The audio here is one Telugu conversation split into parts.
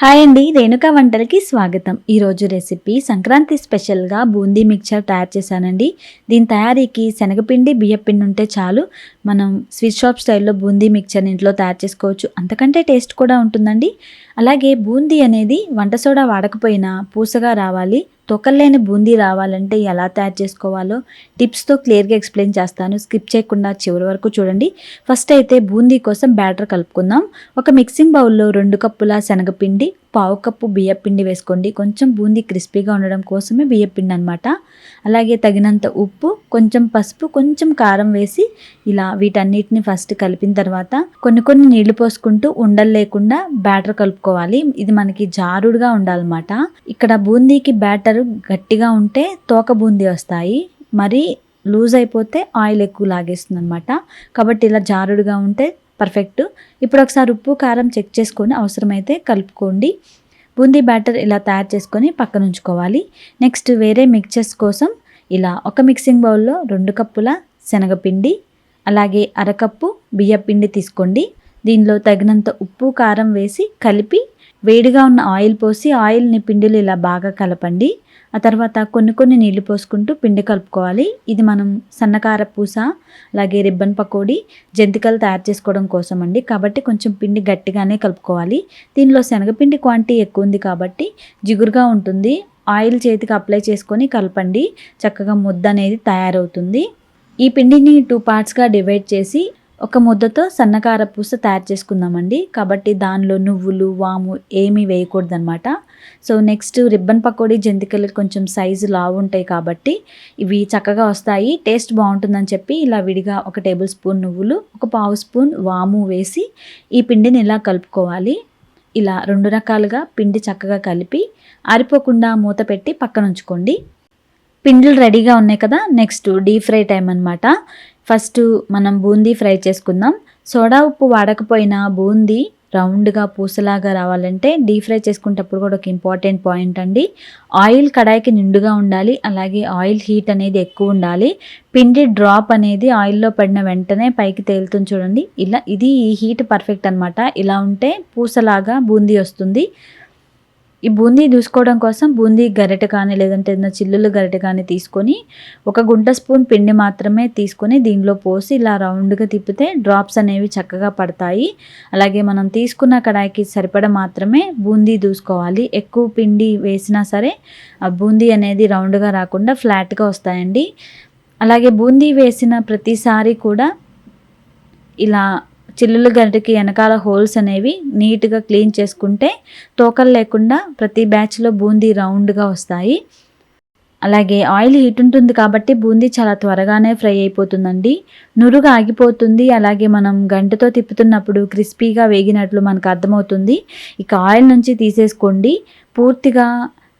హాయ్ అండి రేణుకా వంటలకి స్వాగతం. ఈరోజు రెసిపీ సంక్రాంతి స్పెషల్గా బూందీ మిక్చర్ తయారు చేశానండి. దీని తయారీకి శనగపిండి బియ్యపిండి ఉంటే చాలు. మనం స్వీట్ షాప్ స్టైల్లో బూందీ మిక్చర్ ఇంట్లో తయారు చేసుకోవచ్చు. అంతకంటే టేస్ట్ కూడా ఉంటుందండి. అలాగే బూందీ అనేది వంట సోడా వాడకపోయినా పూసగా రావాలి. తొక్కలేని బూందీ రావాలంటే ఎలా తయారు చేసుకోవాలో టిప్స్తో క్లియర్గా ఎక్స్ప్లెయిన్ చేస్తాను. స్కిప్ చేయకుండా చివరి వరకు చూడండి. ఫస్ట్ అయితే బూందీ కోసం బ్యాటర్ కలుపుకుందాం. ఒక మిక్సింగ్ బౌల్లో రెండు కప్పుల శనగపిండి పావు కప్పు బియ్యపిండి వేసుకోండి. కొంచెం బూందీ క్రిస్పీగా ఉండడం కోసమే బియ్యపిండి అనమాట అలాగే తగినంత ఉప్పు కొంచెం పసుపు కొంచెం కారం వేసి ఇలా వీటన్నిటిని ఫస్ట్ కలిపిన తర్వాత కొన్ని కొన్ని నీళ్ళు పోసుకుంటూ ఉండలు లేకుండా బ్యాటర్ కలుపుకోవాలి. ఇది మనకి జారుడుగా ఉండాలన్నమాట. ఇక్కడ బూందీకి బ్యాటర్ గట్టిగా ఉంటే తోక బూందీ వస్తాయి. మరి లూజ్ అయిపోతే ఆయిల్ ఎక్కువ లాగేస్తుంది అనమాట కాబట్టి ఇలా జారుడుగా ఉంటే పర్ఫెక్ట్ ఇప్పుడు ఒకసారి ఉప్పు కారం చెక్ చేసుకొని అవసరమైతే కలుపుకోండి. బూందీ బ్యాటర్ ఇలా తయారు చేసుకొని పక్కన ఉంచుకోవాలి. నెక్స్ట్ వేరే మిక్చర్స్ కోసం ఇలా ఒక మిక్సింగ్ బౌల్లో రెండు కప్పుల శనగపిండి అలాగే అరకప్పు బియ్యపిండి తీసుకోండి. దీనిలో తగినంత ఉప్పు కారం వేసి కలిపి వేడిగా ఉన్న ఆయిల్ పోసి ఆయిల్ని పిండిలు ఇలా బాగా కలపండి. ఆ తర్వాత కొన్ని కొన్ని నీళ్ళు పోసుకుంటూ పిండి కలుపుకోవాలి. ఇది మనం సన్నకార పూస అలాగే రిబ్బన్ పకోడీ జంతికలు తయారు చేసుకోవడం కోసం అండి కాబట్టి కొంచెం పిండి గట్టిగానే కలుపుకోవాలి. దీనిలో శనగపిండి క్వాంటిటీ ఎక్కువ ఉంది కాబట్టి జిగురుగా ఉంటుంది. ఆయిల్ చేతికి అప్లై చేసుకొని కలపండి. చక్కగా ముద్ద అనేది తయారవుతుంది. ఈ పిండిని టూ పార్ట్స్గా డివైడ్ చేసి ఒక ముద్దతో సన్నకార పూస తయారు చేసుకుందామండి. కాబట్టి దానిలో నువ్వులు వాము ఏమీ వేయకూడదనమాట సో నెక్స్ట్ రిబ్బన్ పకోడీ జంతికలు కొంచెం సైజు లావు ఉంటాయి కాబట్టి ఇవి చక్కగా వస్తాయి. టేస్ట్ బాగుంటుందని చెప్పి ఇలా విడిగా ఒక టేబుల్ స్పూన్ నువ్వులు ఒక పావు స్పూన్ వాము వేసి ఈ పిండిని ఇలా కలుపుకోవాలి. ఇలా రెండు రకాలుగా పిండి చక్కగా కలిపి ఆరిపోకుండా మూత పెట్టి పక్కన ఉంచుకోండి. పిండిలు రెడీగా ఉన్నాయి కదా నెక్స్ట్ డీప్ ఫ్రై టైం అనమాట ఫస్ట్ మనం బూందీ ఫ్రై చేసుకుందాం. సోడా ఉప్పు వాడకపోయినా బూందీ రౌండ్గా పూసలాగా రావాలంటే డీప్ ఫ్రై చేసుకునేటప్పుడు కూడా ఒక ఇంపార్టెంట్ పాయింట్ అండి. ఆయిల్ కడాయికి నిండుగా ఉండాలి అలాగే ఆయిల్ హీట్ అనేది ఎక్కువ ఉండాలి. పిండి డ్రాప్ అనేది ఆయిల్లో పడిన వెంటనే పైకి తేలుతుంది చూడండి. ఇలా ఇది ఈ హీట్ పర్ఫెక్ట్ అనమాట ఇలా ఉంటే పూసలాగా బూందీ వస్తుంది. ఈ బూందీ దూసుకోవడం కోసం బూందీ గరిటె కానీ లేదంటే ఏదైనా చిల్లులు గరిటె కానీ తీసుకొని ఒక గుంట స్పూన్ పిండి మాత్రమే తీసుకొని దీనిలో పోసి ఇలా రౌండ్గా తిప్పితే డ్రాప్స్ అనేవి చక్కగా పడతాయి. అలాగే మనం తీసుకున్న కడాయికి సరిపడ మాత్రమే బూందీ దూసుకోవాలి. ఎక్కువ పిండి వేసినా సరే ఆ బూందీ అనేది రౌండ్గా రాకుండా ఫ్లాట్గా వస్తాయండి. అలాగే బూందీ వేసిన ప్రతిసారి కూడా ఇలా చిల్లుల గరిటకి వెనకాల హోల్స్ అనేవి నీట్గా క్లీన్ చేసుకుంటే తోకలు లేకుండా ప్రతి బ్యాచ్లో బూందీ రౌండ్గా వస్తాయి. అలాగే ఆయిల్ హీట్ ఉంటుంది కాబట్టి బూందీ చాలా త్వరగానే ఫ్రై అయిపోతుందండి. నురుగా ఆగిపోతుంది. అలాగే మనం గంటతో తిప్పుతున్నప్పుడు క్రిస్పీగా వేగినట్లు మనకు అర్థమవుతుంది. ఇక ఆయిల్ నుంచి తీసేసుకోండి. పూర్తిగా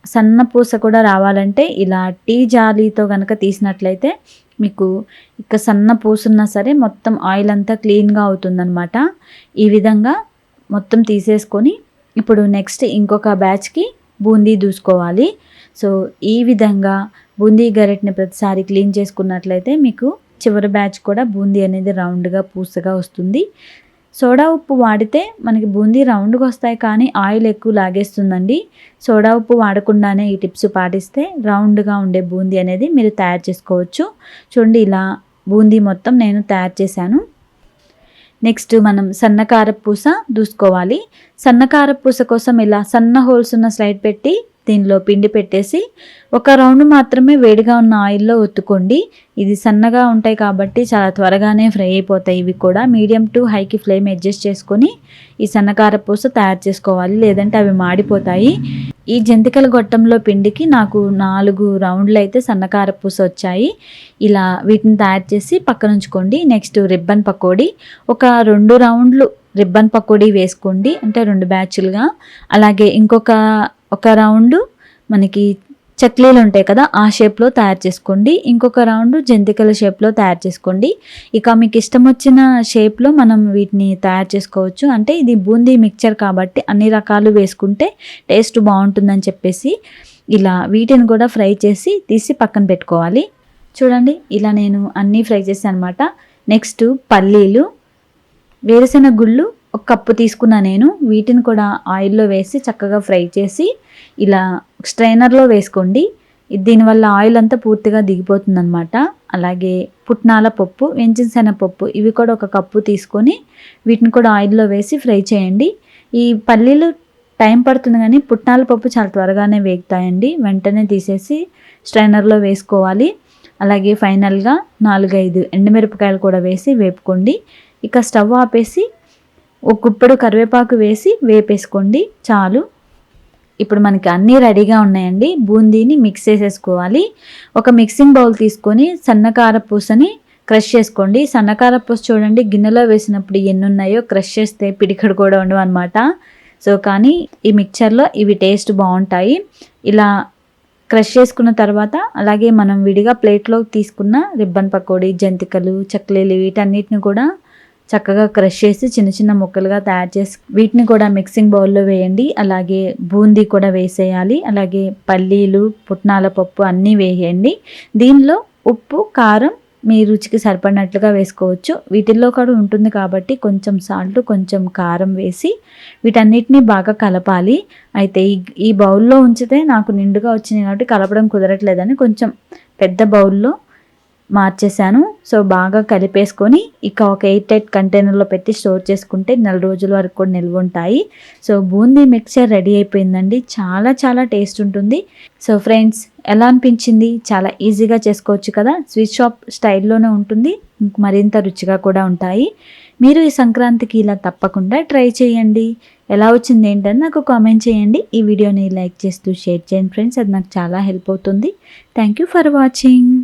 సన్న పూస కూడా రావాలంటే ఇలా టీ జాలీతో కనుక తీసినట్లయితే మీకు ఇక సన్న పూసున్నా సరే మొత్తం ఆయిల్ అంతా క్లీన్గా అవుతుందన్నమాట. ఈ విధంగా మొత్తం తీసేసుకొని ఇప్పుడు నెక్స్ట్ ఇంకొక బ్యాచ్కి బూందీ దూసుకోవాలి. సో ఈ విధంగా బూందీ గరెట్ని ప్రతిసారి క్లీన్ చేసుకున్నట్లయితే మీకు చివరి బ్యాచ్ కూడా బూందీ అనేది రౌండ్గా పూసగా వస్తుంది. సోడా ఉప్పు వాడితే మనకి బూందీ రౌండ్గా వస్తాయి కానీ ఆయిల్ ఎక్కువ లాగేస్తుందండి. సోడా ఉప్పు వాడకుండానే ఈ టిప్స్ పాటిస్తే రౌండ్గా ఉండే బూందీ అనేది మీరు తయారు చేసుకోవచ్చు. చూడండి ఇలా బూందీ మొత్తం నేను తయారు చేశాను. నెక్స్ట్ మనం సన్నకార పూస దూసుకోవాలి. సన్నకార పూస కోసం ఇలా సన్న హోల్స్ ఉన్న స్లైడ్ పెట్టి దీనిలో పిండి పెట్టేసి ఒక రౌండ్ మాత్రమే వేడిగా ఉన్న ఆయిల్లో ఒత్తుకోండి. ఇది సన్నగా ఉంటాయి కాబట్టి చాలా త్వరగానే ఫ్రై అయిపోతాయి. ఇవి కూడా మీడియం టు హైకి ఫ్లేమ్ అడ్జస్ట్ చేసుకొని ఈ సన్నకార పూస తయారు చేసుకోవాలి. లేదంటే అవి మాడిపోతాయి. ఈ జంతికల గొట్టంలో పిండికి నాకు నాలుగు రౌండ్లు అయితే సన్నకార పూస వచ్చాయి. ఇలా వీటిని తయారు చేసి పక్కన ఉంచుకోండి. Next ribbon pakodi. ఒక రెండు రౌండ్లు రిబ్బన్ పకోడీ వేసుకోండి. అంటే రెండు బ్యాచ్లుగా. అలాగే ఇంకొక ఒక రౌండ్ మనకి చక్లీలు ఉంటాయి కదా ఆ షేప్లో తయారు చేసుకోండి. ఇంకొక రౌండ్ జంతికల షేప్లో తయారు చేసుకోండి. ఇక మీకు ఇష్టం వచ్చిన షేప్లో మనం వీటిని తయారు చేసుకోవచ్చు. అంటే ఇది బూందీ మిక్చర్ కాబట్టి అన్ని రకాలు వేసుకుంటే టేస్ట్ బాగుంటుందని చెప్పేసి ఇలా వీటిని కూడా ఫ్రై చేసి తీసి పక్కన పెట్టుకోవాలి. చూడండి ఇలా నేను అన్నీ ఫ్రై చేశాను అనమాట నెక్స్ట్ పల్లీలు వేరుశెనగ గుళ్ళు ఒక కప్పు తీసుకున్నా నేను. వీటిని కూడా ఆయిల్లో వేసి చక్కగా ఫ్రై చేసి ఇలా స్ట్రైనర్లో వేసుకోండి. దీనివల్ల ఆయిల్ అంతా పూర్తిగా దిగిపోతుంది అనమాట అలాగే పుట్నాల పప్పు వెంచిన శనగపప్పు ఇవి కూడా ఒక కప్పు తీసుకొని వీటిని కూడా ఆయిల్లో వేసి ఫ్రై చేయండి. ఈ పల్లీలు టైం పడుతుంది కానీ పుట్నాల పప్పు చాలా త్వరగానే వేగుతాయండి. వెంటనే తీసేసి స్ట్రైనర్లో వేసుకోవాలి. అలాగే ఫైనల్గా నాలుగైదు ఎండుమిరపకాయలు కూడా వేసి వేపుకోండి. ఇక స్టవ్ ఆపేసి ఒక గుప్పెడు కరివేపాకు వేసి వేపేసుకోండి చాలు. ఇప్పుడు మనకి అన్నీ రెడీగా ఉన్నాయండి. బూందీని మిక్స్ చేసేసుకోవాలి. ఒక మిక్సింగ్ బౌల్ తీసుకొని సన్నకార పూసని క్రష్ చేసుకోండి. సన్నకార పూస చూడండి గిన్నెలో వేసినప్పుడు ఎన్ని ఉన్నాయో క్రష్ చేస్తే పిడికడు కూడా ఉండవు అనమాట సో కానీ ఈ మిక్చర్లో ఇవి టేస్ట్ బాగుంటాయి. ఇలా క్రష్ చేసుకున్న తర్వాత అలాగే మనం విడిగా ప్లేట్లో తీసుకున్న రిబ్బన్ పకోడీ జంతికలు చక్లీలు వీటన్నిటిని కూడా చక్కగా క్రష్ చేసి చిన్న చిన్న ముక్కలుగా తయారు చేసి వీటిని కూడా మిక్సింగ్ బౌల్లో వేయండి. అలాగే బూందీ కూడా వేసేయాలి. అలాగే పల్లీలు పుట్నాల పప్పు అన్నీ వేయండి. దీనిలో ఉప్పు కారం మీ రుచికి సరిపడినట్లుగా వేసుకోవచ్చు. వీటిల్లో కూడా ఉంటుంది కాబట్టి కొంచెం సాల్ట్ కొంచెం కారం వేసి వీటన్నిటిని బాగా కలపాలి. అయితే ఈ ఈ బౌల్లో ఉంచితే నాకు నిండుగా వచ్చినాయి కాబట్టి కలపడం కుదరట్లేదని కొంచెం పెద్ద బౌల్లో మార్చేశాను. సో బాగా కలిపేసుకొని ఇక ఒక ఎయిట్ టైట్ కంటైనర్లో పెట్టి స్టోర్ చేసుకుంటే నెల రోజుల వరకు కూడా నిల్వ ఉంటాయి సో బూందీ మిక్చర్ రెడీ అయిపోయిందండి. చాలా చాలా టేస్ట్ ఉంటుంది. సో ఫ్రెండ్స్ ఎలా అనిపించింది? చాలా ఈజీగా చేసుకోవచ్చు కదా? స్వీట్ షాప్ స్టైల్లోనే ఉంటుంది. మరింత రుచిగా కూడా ఉంటాయి. మీరు ఈ సంక్రాంతికి ఇలా తప్పకుండా ట్రై చేయండి. ఎలా వచ్చింది ఏంటని నాకు కామెంట్ చేయండి. ఈ వీడియోని లైక్ చేస్తూ షేర్ చేయండి ఫ్రెండ్స్. అది నాకు చాలా హెల్ప్ అవుతుంది. Thank you for watching.